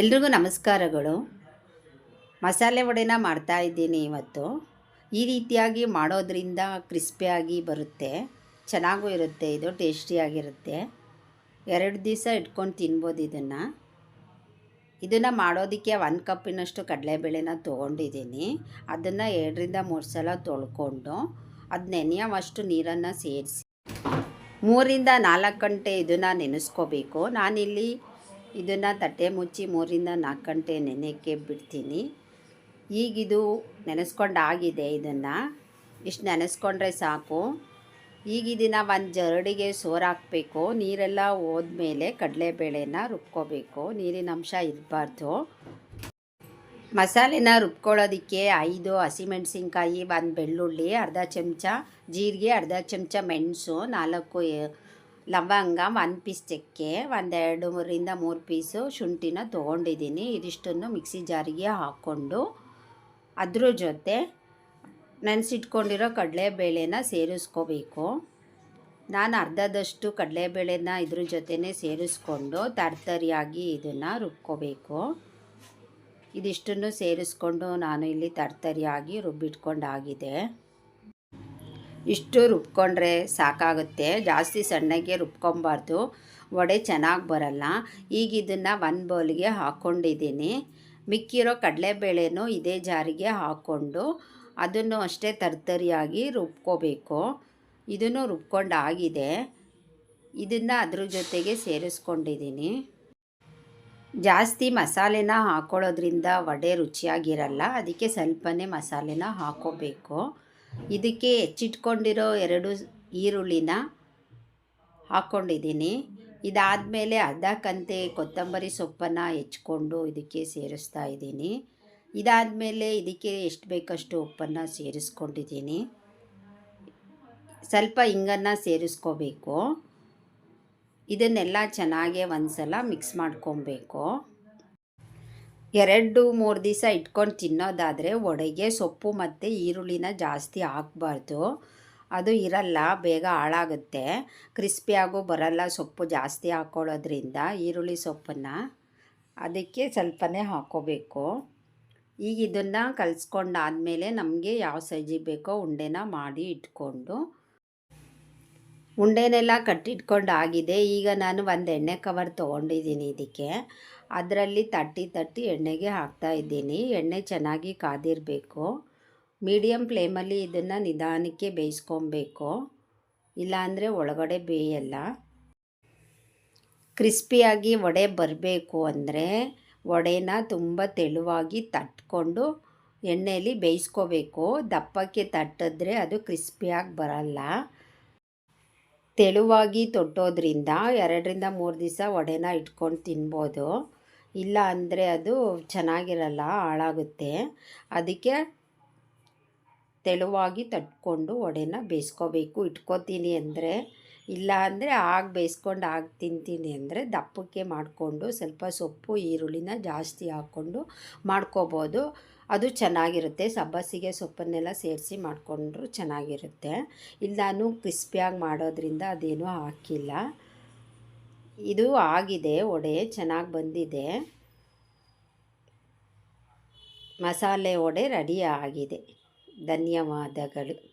ಎಲ್ರಿಗೂ ನಮಸ್ಕಾರಗಳು. ಮಸಾಲೆ ವಡೆನ ಮಾಡ್ತಾ ಇದ್ದೀನಿ ಇವತ್ತು. ಈ ರೀತಿಯಾಗಿ ಮಾಡೋದ್ರಿಂದ ಕ್ರಿಸ್ಪಿಯಾಗಿ ಬರುತ್ತೆ, ಚೆನ್ನಾಗೂ ಇರುತ್ತೆ, ಇದು ಟೇಸ್ಟಿಯಾಗಿರುತ್ತೆ. ಎರಡು ದಿವಸ ಇಟ್ಕೊಂಡು ತಿನ್ಬೋದು ಇದನ್ನು. ಇದನ್ನು ಮಾಡೋದಕ್ಕೆ ಒಂದು ಕಪ್ಪಿನಷ್ಟು ಕಡಲೆಬೇಳೆನ ತೊಗೊಂಡಿದ್ದೀನಿ. ಅದನ್ನು ಎರಡರಿಂದ ಮೂರು ಸಲ ತೊಳ್ಕೊಂಡು ಅದು ನೆನೆಯೋವಷ್ಟು ನೀರನ್ನು ಸೇರಿಸಿ. ಮೂರಿಂದ ನಾಲ್ಕು ಗಂಟೆ ಇದನ್ನು ನೆನೆಸ್ಕೋಬೇಕು. ನಾನಿಲ್ಲಿ ಇದನ್ನು ತಟ್ಟೆ ಮುಚ್ಚಿ ಮೂರಿಂದ ನಾಲ್ಕು ಗಂಟೆ ನೆನೆಕ್ಕೆ ಬಿಡ್ತೀನಿ. ಈಗಿದು ನೆನೆಸ್ಕೊಂಡಾಗಿದೆ ಇದನ್ನು. ಇಷ್ಟು ನೆನೆಸ್ಕೊಂಡ್ರೆ ಸಾಕು. ಈಗ ಒಂದು ಜರಡಿಗೆ ಸೋರು ಹಾಕಬೇಕು. ನೀರೆಲ್ಲ ಹೋದ್ಮೇಲೆ ಕಡಲೆಬೇಳೆನ ರುಬ್ಕೋಬೇಕು. ನೀರಿನ ಅಂಶ ಇರಬಾರ್ದು. ಮಸಾಲೆನ ರುಬ್ಕೊಳ್ಳೋದಕ್ಕೆ ಐದು ಹಸಿಮೆಣಸಿನ್ಕಾಯಿ, ಒಂದು ಬೆಳ್ಳುಳ್ಳಿ, ಅರ್ಧ ಚಮಚ ಜೀರಿಗೆ, ಅರ್ಧ ಚಮಚ ಮೆಣಸು, ನಾಲ್ಕು ಲವಂಗ ಒಂದು ಪೀಸ್ ಚಕ್ಕೆ ಒಂದೆರಡು ಮೂರಿಂದ ಮೂರು ಪೀಸು ಶುಂಠಿನ ತೊಗೊಂಡಿದ್ದೀನಿ. ಇದಿಷ್ಟನ್ನು ಮಿಕ್ಸಿ ಜಾರಿಗೆ ಹಾಕ್ಕೊಂಡು ಅದ್ರ ಜೊತೆ ನೆನೆಸಿಟ್ಕೊಂಡಿರೋ ಕಡಲೆಬೇಳೆನ ಸೇರಿಸ್ಕೋಬೇಕು. ನಾನು ಅರ್ಧದಷ್ಟು ಕಡಲೆಬೇಳೆನ ಇದ್ರ ಜೊತೆನೇ ಸೇರಿಸ್ಕೊಂಡು ತರ್ತರಿಯಾಗಿ ಇದನ್ನು ರುಬ್ಕೋಬೇಕು. ಇದಿಷ್ಟನ್ನು ಸೇರಿಸ್ಕೊಂಡು ನಾನು ಇಲ್ಲಿ ತರ್ತರಿಯಾಗಿ ರುಬ್ಬಿಟ್ಕೊಂಡಾಗಿದೆ. ಇಷ್ಟು ರುಬ್ಕೊಂಡ್ರೆ ಸಾಕಾಗುತ್ತೆ. ಜಾಸ್ತಿ ಸಣ್ಣಗೆ ರುಬ್ಕೊಬಾರ್ದು. ವಡೆ ಚೆನ್ನಾಗಿ ಬರಲ್ಲ. ಈಗ ಇದನ್ನು ಒಂದು ಬೌಲ್ಗೆ ಹಾಕ್ಕೊಂಡಿದ್ದೀನಿ ಮಿಕ್ಕಿರೋ ಕಡಲೆಬೇಳೆನೂ ಇದೇ ಜಾರಿಗೆ ಹಾಕ್ಕೊಂಡು ಅದನ್ನು ಅಷ್ಟೇ ತರ್ತರಿಯಾಗಿ ರುಬ್ಕೋಬೇಕು. ಇದನ್ನು ರುಬ್ಕೊಂಡಾಗಿದೆ ಇದನ್ನು ಅದ್ರ ಜೊತೆಗೆ ಸೇರಿಸ್ಕೊಂಡಿದ್ದೀನಿ. ಜಾಸ್ತಿ ಮಸಾಲೆನ ಹಾಕ್ಕೊಳ್ಳೋದ್ರಿಂದ ವಡೆ ರುಚಿಯಾಗಿರಲ್ಲ. ಅದಕ್ಕೆ ಸ್ವಲ್ಪನೇ ಮಸಾಲೆನ ಹಾಕ್ಕೋಬೇಕು ಇದಕ್ಕೆ ಹೆಚ್ಚಿಟ್ಕೊಂಡಿರೋ ಎರಡು ಈರುಳ್ಳಿನ ಹಾಕ್ಕೊಂಡಿದ್ದೀನಿ ಇದಾದಮೇಲೆ ಅರ್ಧ ಕಂತೆ ಕೊತ್ತಂಬರಿ ಸೊಪ್ಪನ್ನು ಹೆಚ್ಕೊಂಡು ಇದಕ್ಕೆ ಸೇರಿಸ್ತಾ ಇದ್ದೀನಿ. ಇದಾದಮೇಲೆ ಇದಕ್ಕೆ ಎಷ್ಟು ಬೇಕಷ್ಟು ಉಪ್ಪನ್ನು ಸೇರಿಸ್ಕೊಂಡಿದ್ದೀನಿ. ಸ್ವಲ್ಪ ಹಿಂಗನ್ನು ಸೇರಿಸ್ಕೋಬೇಕು. ಇದನ್ನೆಲ್ಲ ಚೆನ್ನಾಗೆ ಒಂದು ಸಲ ಮಿಕ್ಸ್ ಮಾಡ್ಕೊಬೇಕು. ಎರಡು, ಮೂರು ದಿವಸ ಇಟ್ಕೊಂಡು ತಿನ್ನೋದಾದರೆ ಒಡೆಗೆ ಸೊಪ್ಪು ಮತ್ತು ಈರುಳ್ಳಿನ ಜಾಸ್ತಿ ಹಾಕ್ಬಾರ್ದು. ಅದು ಇರಲ್ಲ, ಬೇಗ ಹಾಳಾಗುತ್ತೆ. ಕ್ರಿಸ್ಪಿಯಾಗೂ ಬರಲ್ಲ ಸೊಪ್ಪು ಜಾಸ್ತಿ ಹಾಕ್ಕೊಳ್ಳೋದ್ರಿಂದ ಈರುಳ್ಳಿ ಸೊಪ್ಪನ್ನು. ಅದಕ್ಕೆ ಸ್ವಲ್ಪನೇ ಹಾಕ್ಕೋಬೇಕು ಈಗ ಇದನ್ನು ಕಲಿಸ್ಕೊಂಡಾದಮೇಲೆ ನಮಗೆ ಯಾವ ಸೈಜಿಗೆ ಬೇಕೋ ಉಂಡೆನ ಮಾಡಿ ಇಟ್ಕೊಂಡು. ಉಂಡೆನೆಲ್ಲ ಕಟ್ಟಿಟ್ಕೊಂಡು ಆಗಿದೆ. ಈಗ ನಾನು ಒಂದು ಎಣ್ಣೆ ಕವರ್ ತೊಗೊಂಡಿದ್ದೀನಿ ಇದಕ್ಕೆ. ಅದರಲ್ಲಿ ತಟ್ಟಿ ತಟ್ಟಿ ಎಣ್ಣೆಗೆ ಹಾಕ್ತಾ ಇದ್ದೀನಿ. ಎಣ್ಣೆ ಚೆನ್ನಾಗಿ ಕಾದಿರಬೇಕು. ಮೀಡಿಯಮ್ ಫ್ಲೇಮಲ್ಲಿ ಇದನ್ನು ನಿಧಾನಕ್ಕೆ ಬೇಯಿಸ್ಕೊಬೇಕು. ಇಲ್ಲಾಂದರೆ ಒಳಗಡೆ ಬೇಯಲ್ಲ. ಕ್ರಿಸ್ಪಿಯಾಗಿ ವಡೆ ಬರಬೇಕು ಅಂದರೆ ವಡೆನ ತುಂಬ ತೆಳುವಾಗಿ ತಟ್ಕೊಂಡು ಎಣ್ಣೆಯಲ್ಲಿ ಬೇಯಿಸ್ಕೋಬೇಕು. ದಪ್ಪಕ್ಕೆ ತಟ್ಟಿದ್ರೆ ಅದು ಕ್ರಿಸ್ಪಿಯಾಗಿ ಬರಲ್ಲ. ತೆಳುವಾಗಿ ತೊಟ್ಟೋದ್ರಿಂದ ಎರಡರಿಂದ ಮೂರು ದಿವಸ ವಡೆನ ಇಟ್ಕೊಂಡು ತಿನ್ಬೋದು. ಇಲ್ಲ ಅಂದರೆ ಅದು ಚೆನ್ನಾಗಿರಲ್ಲ, ಹಾಳಾಗುತ್ತೆ. ಅದಕ್ಕೆ ತೆಳುವಾಗಿ ತಟ್ಕೊಂಡು ವಡೆನ ಬೇಯಿಸ್ಕೋಬೇಕು. ಇಟ್ಕೋತೀನಿ ಅಂದರೆ, ಇಲ್ಲ ಅಂದರೆ ಆಗ ಬೇಯಿಸ್ಕೊಂಡು ಆಗ ತಿಂತೀನಿ ಅಂದರೆ ದಪ್ಪಕ್ಕೆ ಮಾಡಿಕೊಂಡು ಸ್ವಲ್ಪ ಸೊಪ್ಪು, ಈರುಳ್ಳಿನ ಜಾಸ್ತಿ ಹಾಕ್ಕೊಂಡು ಮಾಡ್ಕೋಬೋದು. ಅದು ಚೆನ್ನಾಗಿರುತ್ತೆ. ಸಬ್ಬಸಿಗೆ ಸೊಪ್ಪನ್ನೆಲ್ಲ ಸೇರಿಸಿ ಮಾಡಿಕೊಂಡ್ರು ಚೆನ್ನಾಗಿರುತ್ತೆ. ಇಲ್ಲಿ ನಾನು ಕ್ರಿಸ್ಪಿಯಾಗಿ ಮಾಡೋದ್ರಿಂದ ಅದೇನೂ ಹಾಕಿಲ್ಲ. ಇದು ಆಗಿದೆ ವಡೆ ಚೆನ್ನಾಗಿ ಬಂದಿದೆ. ಮಸಾಲೆ ವಡೆ ರೆಡಿ ಆಗಿದೆ. ಧನ್ಯವಾದಗಳು.